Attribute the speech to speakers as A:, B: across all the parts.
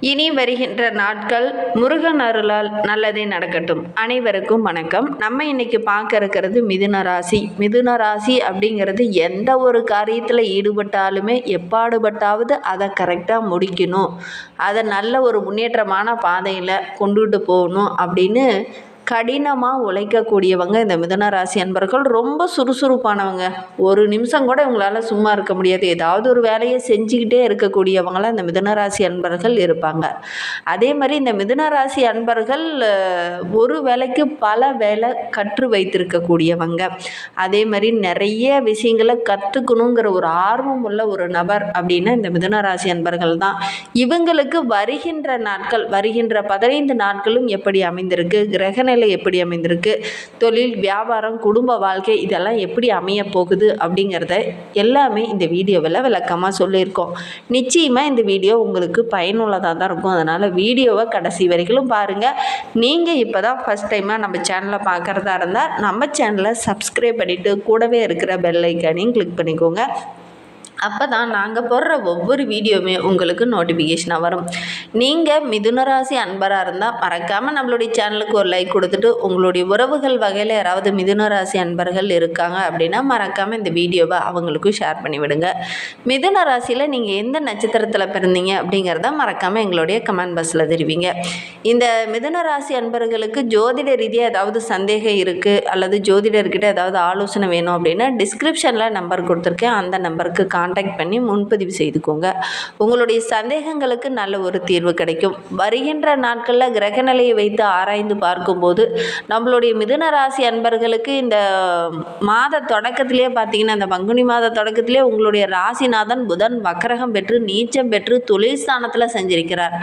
A: இனி வருகின்ற நாட்கள் முருகன் அருளால் நல்லதே நடக்கட்டும். அனைவருக்கும் வணக்கம். நம்ம இன்னைக்கு பார்க்க இருக்கிறது மிதுன ராசி. மிதுன ராசி அப்படிங்கிறது எந்த ஒரு காரியத்தில் ஈடுபட்டாலுமே எப்பாடுபட்டாவது அதை கரெக்டாக முடிக்கணும். அதை நல்ல ஒரு முன்னேற்றமான பாதையில் கொண்டுட்டு போகணும் அப்படின்னு கடினமாக உழைக்கக்கூடியவங்க இந்த மிதன ராசி அன்பர்கள். ரொம்ப சுறுசுறுப்பானவங்க. ஒரு நிமிஷம் கூட இவங்களால சும்மா இருக்க முடியாது. ஏதாவது ஒரு வேலையை செஞ்சுக்கிட்டே இருக்கக்கூடியவங்களாம் இந்த மிதன ராசி அன்பர்கள் இருப்பாங்க. அதே மாதிரி இந்த மிதன ராசி அன்பர்கள் ஒரு வேலைக்கு பல வேலை கற்று வைத்திருக்கக்கூடியவங்க. அதே மாதிரி நிறைய விஷயங்களை கற்றுக்கணுங்கிற ஒரு ஆர்வம் உள்ள ஒரு நபர் அப்படின்னா இந்த மிதன ராசி அன்பர்கள் தான். இவங்களுக்கு வருகின்ற நாட்கள் வருகின்ற பதினைந்து நாட்களும் எப்படி அமைந்திருக்கு? கிரகண சூழ்நிலை எப்படி அமைந்திருக்கு? தொழில் வியாபாரம் குடும்ப வாழ்க்கை இதெல்லாம் எப்படி அமைய போகுது அப்படிங்கிறத எல்லாமே இந்த வீடியோவில் விளக்கமாக சொல்லியிருக்கோம். நிச்சயமாக இந்த வீடியோ உங்களுக்கு பயனுள்ளதாக தான் இருக்கும். அதனால் வீடியோவை கடைசி வரைக்கும் பாருங்கள் நீங்கள் இப்போ தான் ஃபஸ்ட் டைமாக நம்ம சேனலை பார்க்குறதா இருந்தால் நம்ம சேனலை சப்ஸ்கிரைப் பண்ணிவிட்டு கூடவே இருக்கிற பெல் ஐக்கானையும் கிளிக் பண்ணிக்கோங்க. அப்போ தான் நாங்கள் போடுற ஒவ்வொரு வீடியோவுமே உங்களுக்கு நோட்டிஃபிகேஷனாக வரும். நீங்கள் மிதுன ராசி அன்பராக இருந்தால் மறக்காமல் நம்மளுடைய சேனலுக்கு ஒரு லைக் கொடுத்துட்டு உங்களுடைய உறவுகள் வகையில் யாராவது மிதுனராசி அன்பர்கள் இருக்காங்க அப்படின்னா மறக்காமல் இந்த வீடியோவை அவங்களுக்கும் ஷேர் பண்ணிவிடுங்க மிதுன ராசியில் நீங்கள் எந்த நட்சத்திரத்தில் பிறந்தீங்க அப்படிங்கிறத மறக்காமல் எங்களுடைய கமெண்ட் பாக்ஸில் தெரிவிங்க. இந்த மிதுன ராசி அன்பர்களுக்கு ஜோதிட ரீதியாக ஏதாவது சந்தேகம் இருக்குது அல்லது ஜோதிடர்கிட்ட ஏதாவது ஆலோசனை வேணும் அப்படின்னா டிஸ்கிரிப்ஷனில் நம்பர் கொடுத்துருக்கேன். அந்த நம்பருக்கு காண்டாக்ட் பண்ணி முன்பதிவு செய்துக்கோங்க. உங்களுடைய சந்தேகங்களுக்கு நல்ல ஒரு தீர்வு கிடைக்கும். வருகின்ற நாட்களில் கிரகநிலையை வைத்து ஆராய்ந்து பார்க்கும்போது நம்மளுடைய மிதுன ராசி அன்பர்களுக்கு இந்த மாத தொடக்கத்திலே பார்த்தீங்கன்னா இந்த பங்குனி மாத தொடக்கத்திலே உங்களுடைய ராசிநாதன் புதன் வக்கரகம் பெற்று நீச்சம் பெற்று தொழில் ஸ்தானத்தில் செஞ்சிருக்கிறார்.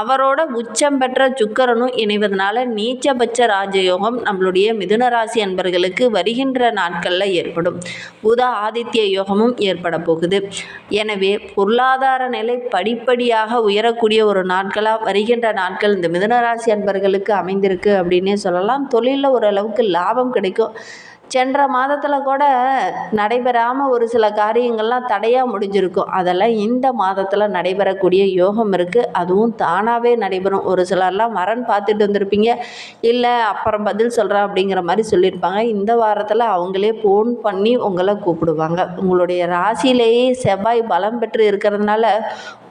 A: அவரோட உச்சம் பெற்ற சுக்கரனும் இணைவதனால நீச்சபட்ச ராஜயோகம் நம்மளுடைய மிதுன ராசி அன்பர்களுக்கு வருகின்ற நாட்களில் ஏற்படும். புத ஆதித்ய யோகமும் ஏற்பட போகுது எனவே பொருளாதார நிலை படிப்படியாக உயரக்கூடிய ஒரு நாட்களாக வருகின்ற நாட்கள் இந்த மிதனராசி அன்பர்களுக்கு அமைந்திருக்கு அப்படின்னே சொல்லலாம். தொழிலில் ஓரளவுக்கு லாபம் கிடைக்கும். சென்ற மாதத்தில் கூட நடைபெறாமல் ஒரு சில காரியங்கள்லாம் தடையாக முடிஞ்சிருக்கும். அதெல்லாம் இந்த மாதத்தில் நடைபெறக்கூடிய யோகம் இருக்குது அதுவும் தானாகவே நடைபெறும். ஒரு சிலர்லாம் வரன் பார்த்துட்டு வந்திருப்பீங்க. இல்லை அப்புறம் பதில் சொல்கிறேன் அப்படிங்கிற மாதிரி சொல்லியிருப்பாங்க. இந்த வாரத்தில் அவங்களே ஃபோன் பண்ணி உங்களை கூப்பிடுவாங்க. உங்களுடைய ராசியிலேயே செவ்வாய் பலம் பெற்று இருக்கிறதுனால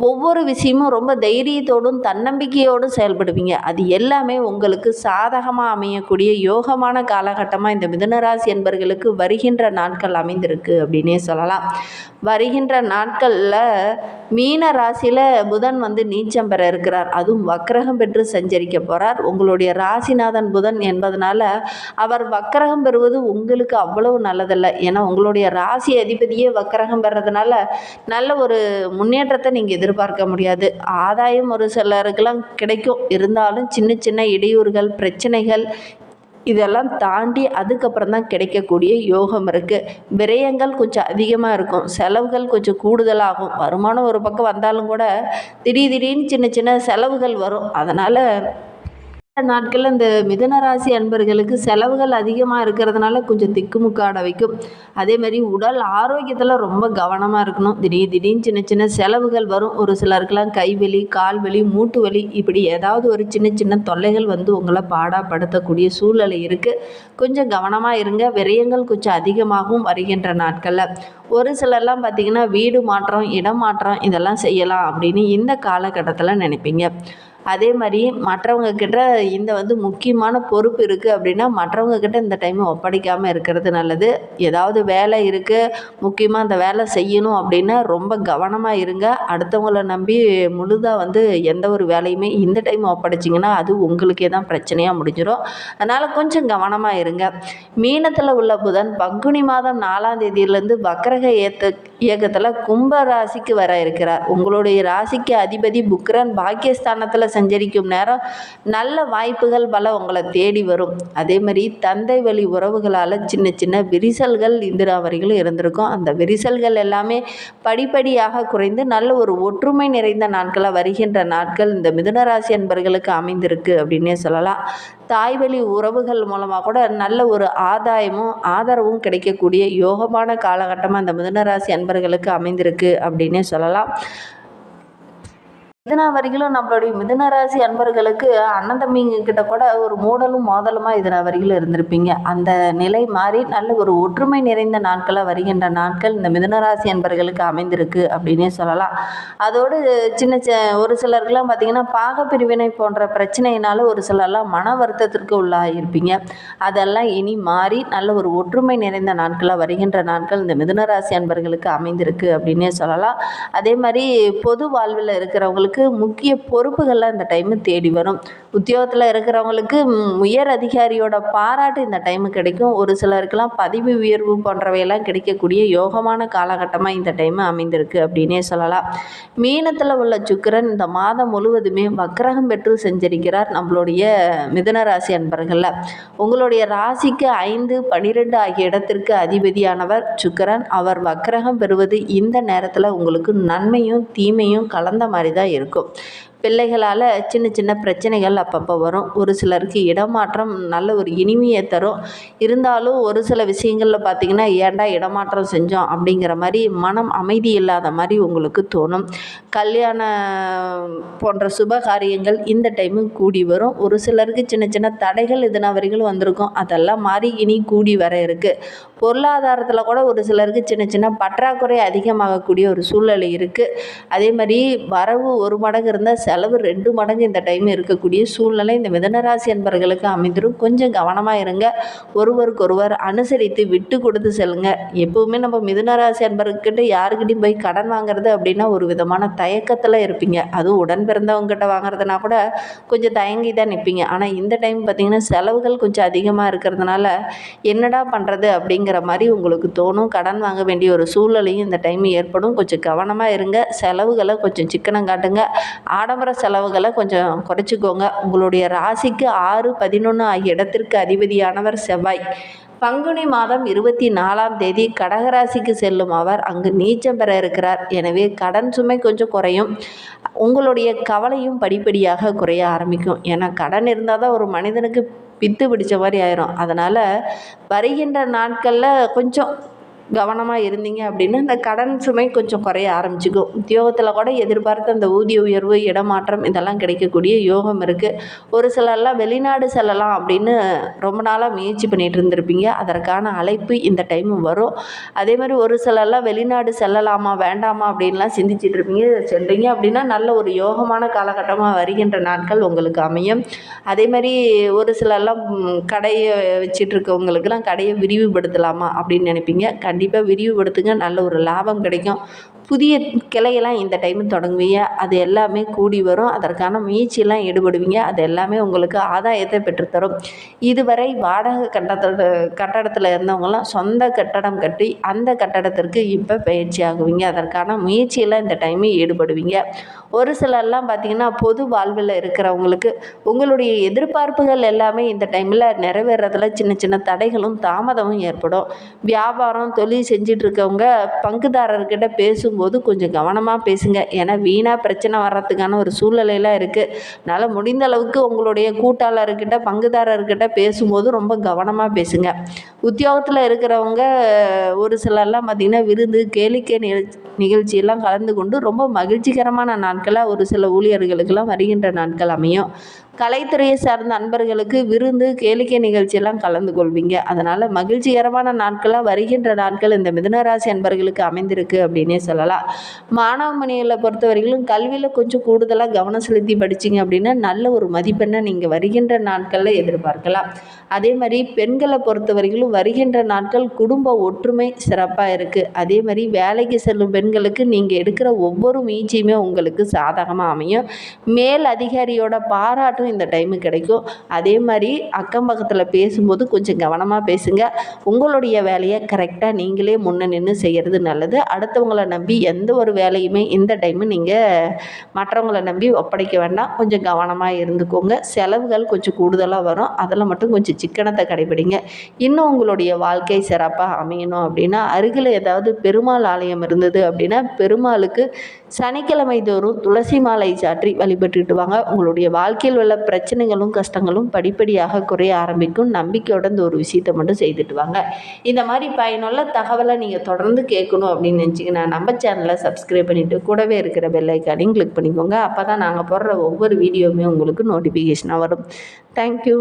A: ஒவ்வொரு விஷயமும் ரொம்ப தைரியத்தோடும் தன்னம்பிக்கையோடும் செயல்படுவீங்க. அது எல்லாமே உங்களுக்கு சாதகமாக அமையக்கூடிய யோகமான காலகட்டமாக இந்த மிதுன ராசி என்பர்களுக்கு வருகின்ற நாட்கள் அமைந்திருக்கு அப்படின்னே சொல்லலாம். வருகின்ற நாட்களில் மீன ராசியில் புதன் வந்து நீச்சம் பெற இருக்கிறார். அதுவும் வக்கரகம் பெற்று சஞ்சரிக்க போகிறார் உங்களுடைய ராசிநாதன் புதன் என்பதனால அவர் வக்கரகம் பெறுவது உங்களுக்கு அவ்வளவு நல்லதல்ல. ஏன்னா உங்களுடைய ராசி அதிபதியே வக்கரகம் பெறதுனால நல்ல ஒரு முன்னேற்றத்தை நீங்கள் எதிர்பார்க்க முடியாது. ஆதாயம் ஒரு சிலருக்கெல்லாம் கிடைக்கும். இருந்தாலும் சின்ன சின்ன இடையூறுகள் பிரச்சனைகள் இதெல்லாம் தாண்டி அதுக்கப்புறம் தான் கிடைக்கக்கூடிய யோகம் இருக்குது விரயங்கள் கொஞ்சம் அதிகமாக இருக்கும். செலவுகள் கொஞ்சம் கூடுதலாகும். வருமானம் ஒரு பக்கம் வந்தாலும் கூட திடீர் திடீர்னு சின்ன சின்ன செலவுகள் வரும். அதனால் நாட்களில் இந்த மிதுன ராசி அன்பர்களுக்கு செலவுகள் அதிகமாக இருக்கிறதுனால கொஞ்சம் திக்குமுக்காட வைக்கும். அதே மாதிரி உடல் ஆரோக்கியத்தில் ரொம்ப கவனமாக இருக்கணும். திடீர் திடீர்னு சின்ன சின்ன செலவுகள் வரும். ஒரு சிலருக்கெல்லாம் கைவலி கால் வலி மூட்டு வலி இப்படி ஏதாவது ஒரு சின்ன சின்ன தொல்லைகள் வந்து உங்களை பாடாப்படுத்தக்கூடிய சூழ்நிலை இருக்குது கொஞ்சம் கவனமாக இருங்க. விரயங்கள் கொஞ்சம் அதிகமாகவும் வருகின்ற நாட்களில். ஒரு சிலர்லாம் பார்த்திங்கன்னா வீடு மாற்றம் இடம் மாற்றம் இதெல்லாம் செய்யலாம் அப்படின்னு இந்த காலகட்டத்தில் நினைப்பீங்க. அதே மாதிரி மற்றவங்க கிட்ட இந்த வந்து முக்கியமான பொறுப்பு இருக்குது அப்படின்னா மற்றவங்க கிட்ட இந்த டைம் ஒப்படைக்காமல் இருக்கிறது நல்லது. ஏதாவது வேலை இருக்குது முக்கியமாக அந்த வேலை செய்யணும் அப்படின்னா ரொம்ப கவனமாக இருங்க. அடுத்தவங்கள நம்பி முழுதாக வந்து எந்த ஒரு வேலையுமே இந்த டைம் ஒப்படைச்சிங்கன்னா அது உங்களுக்கே தான் பிரச்சனையாக முடிஞ்சிடும் அதனால் கொஞ்சம் கவனமாக இருங்க. மீனத்தில் உள்ள புதன் பங்குனி மாதம் நாலாம் தேதியிலேருந்து வக்கரக ஏத்த இயக்கத்தில் கும்ப ராசிக்கு வர இருக்கிறார். உங்களுடைய ராசிக்கு அதிபதி புக்ரன் பாக்கியஸ்தானத்தில் சஞ்சரிக்கும் நேரம் நல்ல வாய்ப்புகள் பல உங்களை தேடி வரும். அதே மாதிரி தந்தை வழி உறவுகளால் சின்ன சின்ன விரிசல்கள் இந்திராவரிகளும் இருந்திருக்கும். அந்த விரிசல்கள் எல்லாமே படிப்படியாக குறைந்து நல்ல ஒரு ஒற்றுமை நிறைந்த நாட்களாக வருகின்ற நாட்கள் இந்த மிதுனராசி அன்பர்களுக்கு அமைந்திருக்கு அப்படின்னே சொல்லலாம். தாய் வழி உறவுகள் மூலமாக கூட நல்ல ஒரு ஆதாயமும் ஆதரவும் கிடைக்கக்கூடிய யோகமான காலகட்டமாக அந்த மிதுனராசி அன்பர்களுக்கு அமைந்திருக்கு அப்படின்னே சொல்லலாம். மிதுனா வரிகளும் நம்மளுடைய மிதுன ராசி அன்பர்களுக்கு அண்ணன் தம்பிங்க கிட்ட கூட ஒரு மூடலும் மோதலுமா இதன வரிகளும் இருந்திருப்பீங்க. அந்த நிலை மாறி நல்ல ஒரு ஒற்றுமை நிறைந்த நாட்களாக வருகின்ற நாட்கள் இந்த மிதுன ராசி அன்பர்களுக்கு அமைந்திருக்கு அப்படின்னே சொல்லலாம். அதோடு சின்ன சி ஒரு சிலருக்குலாம் பார்த்திங்கன்னா பாகப்பிரிவினை போன்ற பிரச்சனையினால ஒரு சிலர்லாம் மன வருத்தத்திற்கு உள்ளாகியிருப்பீங்க அதெல்லாம் இனி மாறி நல்ல ஒரு ஒற்றுமை நிறைந்த நாட்களாக வருகின்ற நாட்கள் இந்த மிதுன ராசி அன்பர்களுக்கு அமைந்திருக்கு அப்படின்னே சொல்லலாம். அதே மாதிரி பொது வாழ்வில் இருக்கிறவங்களுக்கு முக்கிய பொறுப்புகள்லாம் இந்த டைமு தேடி வரும். உத்தியோகத்தில் இருக்கிறவங்களுக்கு உயர் அதிகாரியோட பாராட்டு இந்த டைமு கிடைக்கும். ஒரு சிலருக்கெல்லாம் பதவி உயர்வு போன்றவையெல்லாம் கிடைக்கக்கூடிய யோகமான காலகட்டமாக இந்த டைமு அமைந்திருக்கு அப்படின்னே சொல்லலாம். மீனத்தில் உள்ள சுக்கிரன் இந்த மாதம் முழுவதுமே வக்கிரகம் பெற்று செஞ்சிருக்கிறார் நம்மளுடைய மிதுன ராசி அன்பர்களில். உங்களுடைய ராசிக்கு ஐந்து பனிரெண்டு ஆகிய இடத்திற்கு அதிபதியானவர் சுக்கிரன். அவர் வக்கரகம் பெறுவது இந்த நேரத்தில் உங்களுக்கு நன்மையும் தீமையும் கலந்த மாதிரி தான் இருக்கும் இருக்கும் பிள்ளைகளால் சின்ன சின்ன பிரச்சனைகள் அப்பப்போ வரும். ஒரு சிலருக்கு இடமாற்றம் நல்ல ஒரு இனிமையை தரும். இருந்தாலும் ஒரு சில விஷயங்களில் பார்த்திங்கன்னா ஏன்டா இடமாற்றம் செஞ்சோம்? அப்படிங்கிற மாதிரி மனம் அமைதி இல்லாத மாதிரி உங்களுக்கு தோணும். கல்யாணம் போன்ற சுப காரியங்கள் இந்த டைமு கூடி வரும். ஒரு சிலருக்கு சின்ன சின்ன தடைகள் இதன வரைகளும் வந்திருக்கும். அதெல்லாம் மாறி இனி கூடி வர இருக்குது பொருளாதாரத்தில் கூட ஒரு சிலருக்கு சின்ன சின்ன பற்றாக்குறை அதிகமாகக்கூடிய ஒரு சூழ்நிலை இருக்குது அதே மாதிரி வரவு ஒரு மடங்கு இருந்தால் செலவு ரெண்டு மடங்கு இந்த டைம் இருக்கக்கூடிய சூழ்நிலை. இந்த மிதனராசி என்பர்களுக்கு அமைந்திரும். கொஞ்சம் கவனமாக இருங்க. ஒருவருக்கொருவர் அனுசரித்து விட்டு கொடுத்து செல்லுங்க. எப்பவுமே நம்ம மிதுனராசி அன்பர்கிட்ட யாருக்கிட்டையும் போய் கடன் வாங்குறது அப்படின்னா ஒரு விதமான தயக்கத்தில் இருப்பீங்க. அதுவும் உடன் பிறந்தவங்ககிட்ட வாங்குறதுனா கூட கொஞ்சம் தயங்கி தான் நிற்பீங்க ஆனால் இந்த டைம் பார்த்திங்கன்னா செலவுகள் கொஞ்சம் அதிகமாக இருக்கிறதுனால என்னடா பண்ணுறது அப்படிங்கிற மாதிரி உங்களுக்கு தோணும். கடன் வாங்க வேண்டிய ஒரு சூழ்நிலையும் இந்த டைம் ஏற்படும். கொஞ்சம் கவனமாக இருங்க. செலவுகளை கொஞ்சம் சிக்கனம் காட்டுங்க. ஆடம்பர செலவுகளை கொஞ்சம் குறைச்சிக்கோங்க. உங்களுடைய ராசிக்கு ஆறு பதினொன்று ஆகிய இடத்திற்கு அதிபதியானவர் செவ்வாய். பங்குனி மாதம் இருபத்தி நாலாம் தேதி கடகராசிக்கு செல்லும் அவர். அங்கு நீச்சம் பெற இருக்கிறார். எனவே கடன் சுமை கொஞ்சம் குறையும். உங்களுடைய கவலையும் படிப்படியாக குறைய ஆரம்பிக்கும். ஏன்னா கடன் இருந்தால் தான் ஒரு மனிதனுக்கு பித்து பிடிச்ச மாதிரி ஆயிரும். அதனால் வருகின்ற நாட்களில் கொஞ்சம் கவனமாக இருந்தீங்க அப்படின்னா இந்த கடன் சுமை கொஞ்சம் குறைய ஆரம்பிச்சுக்கும். உத்தியோகத்தில் கூட எதிர்பார்த்த அந்த ஊதிய உயர்வு இடமாற்றம் இதெல்லாம் கிடைக்கக்கூடிய யோகம் இருக்குது ஒரு சிலர்லாம் வெளிநாடு செல்லலாம் அப்படின்னு ரொம்ப நாளாக முயற்சி பண்ணிகிட்டு இருந்திருப்பீங்க. அதற்கான அழைப்பு இந்த டைம் வரும். அதே மாதிரி ஒரு சிலர்லாம் வெளிநாடு செல்லலாமா வேண்டாமா அப்படின்லாம் சிந்திச்சிட்டு இருப்பீங்க. சென்றீங்க அப்படின்னா நல்ல ஒரு யோகமான காலகட்டமாக வருகின்ற நாட்கள் உங்களுக்கு அமையும். அதே மாதிரி ஒரு சிலர்லாம் கடையை வச்சிட்ருக்கவங்களுக்கெல்லாம் கடையை விரிவுபடுத்தலாமா அப்படின்னு நினைப்பீங்க. கண்டிப்பாக விரிவுபடுத்துங்க. நல்ல ஒரு லாபம் கிடைக்கும். புதிய கிளையெல்லாம் இந்த டைம் தொடங்குவீங்க. அது எல்லாமே கூடி வரும். அதற்கான முயற்சியெல்லாம் ஈடுபடுவீங்க. அது எல்லாமே உங்களுக்கு ஆதாயத்தை பெற்றுத்தரும். இதுவரை வாடகை கட்டத்தோட கட்டடத்தில் இருந்தவங்களாம் சொந்த கட்டடம் கட்டி அந்த கட்டடத்திற்கு இப்போ பயிற்சி ஆகுவீங்க. அதற்கான முயற்சியெல்லாம் இந்த டைம் ஈடுபடுவீங்க. ஒரு சிலர்லாம் பார்த்திங்கன்னா பொது வாழ்வில் இருக்கிறவங்களுக்கு உங்களுடைய எதிர்பார்ப்புகள் எல்லாமே இந்த டைமில் நிறைவேறதில் சின்ன சின்ன தடைகளும் தாமதமும் ஏற்படும். வியாபாரம் தொழில் தொழில் செஞ்சிட்ருக்கவங்க பங்குதாரர்கிட்ட பேசும்போது கொஞ்சம் கவனமாக பேசுங்க. ஏன்னா வீணாக பிரச்சனை வர்றதுக்கான ஒரு சூழ்நிலையெல்லாம் இருக்குது அதனால் முடிந்த அளவுக்கு உங்களுடைய கூட்டாளர்கிட்ட பங்குதாரர்கிட்ட பேசும்போது ரொம்ப கவனமாக பேசுங்க. உத்தியோகத்தில் இருக்கிறவங்க ஒரு சிலர்லாம் பார்த்திங்கன்னா விருந்து கேளிக்கை நிகழ்ச்சி நிகழ்ச்சியெல்லாம் கலந்து கொண்டு ரொம்ப மகிழ்ச்சிகரமான நாட்களாக ஒரு சில ஊழியர்களுக்கெல்லாம் வருகின்ற நாட்கள் அமையும். கலைத்துறையை சார்ந்த அன்பர்களுக்கு விருந்து கேளிக்கை நிகழ்ச்சியெல்லாம் கலந்து கொள்வீங்க. அதனால் மகிழ்ச்சிகரமான நாட்களாக வருகின்ற நாட்கள் இந்த மிதனராசி அன்பர்களுக்கு அமைந்திருக்கு அப்படின்னே சொல்லலாம். மாணவ மணிகளை பொறுத்தவரையிலும் கல்வியில் கொஞ்சம் கூடுதலாக கவனம் செலுத்தி படிச்சீங்க அப்படின்னா நல்ல ஒரு மதிப்பெண்ணை நீங்கள் வருகின்ற நாட்களில் எதிர்பார்க்கலாம். அதே மாதிரி பெண்களை பொறுத்த வரையிலும் வருகின்ற நாட்கள் குடும்ப ஒற்றுமை சிறப்பாக இருக்குது அதே மாதிரி வேலைக்கு செல்லும் பெண்களுக்கு நீங்கள் எடுக்கிற ஒவ்வொரு முயற்சியுமே உங்களுக்கு சாதகமாக அமையும். மேல் அதிகாரியோட பாராட்டு பாராட்டும் இந்த டைமு கிடைக்கும். அதே மாதிரி அக்கம் பக்கத்தில் பேசும்போது கொஞ்சம் கவனமாக பேசுங்க. உங்களுடைய வேலையை கரெக்டாக நீங்களே முன்ன நின்று செய்கிறது நல்லது. அடுத்தவங்கள நம்பி எந்த ஒரு வேலையுமே இந்த டைமு நீங்கள் மற்றவங்கள நம்பி ஒப்படைக்க வேண்டாம். கொஞ்சம் கவனமாக இருந்துக்கோங்க. செலவுகள் கொஞ்சம் கூடுதலாக வரும். அதில் மட்டும் கொஞ்சம் சிக்கனத்தை கடைபிடிங்க. இன்னும் உங்களுடைய வாழ்க்கை சிறப்பாக அமையணும் அப்படின்னா அருகில் ஏதாவது பெருமாள் ஆலயம் இருந்தது அப்படின்னா பெருமாளுக்கு சனிக்கிழமை தோறும் துளசி மாலை சாற்றி வழிபட்டுட்டு வாங்க. உங்களுடைய வாழ்க்கையில் பல பிரச்சனைகளும் கஷ்டங்களும் படிப்படியாக குறைய ஆரம்பிக்கும். நம்பிக்கையோட இந்த ஒரு விஷயத்தை மட்டும் செய்துட்டு வாங்க. இந்த மாதிரி பயனுள்ள தகவலை நீங்கள் தொடர்ந்து கேட்கணும் அப்படின்னு நினச்சிங்கன்னா நம்ம சேனலை சப்ஸ்கிரைப் பண்ணிவிட்டு கூடவே இருக்கிற பெல்லைக்கானையும் கிளிக் பண்ணிக்கோங்க. அப்போ தான் நாங்கள் போடுற ஒவ்வொரு வீடியோவுமே உங்களுக்கு நோட்டிஃபிகேஷனாக வரும். தேங்க்யூ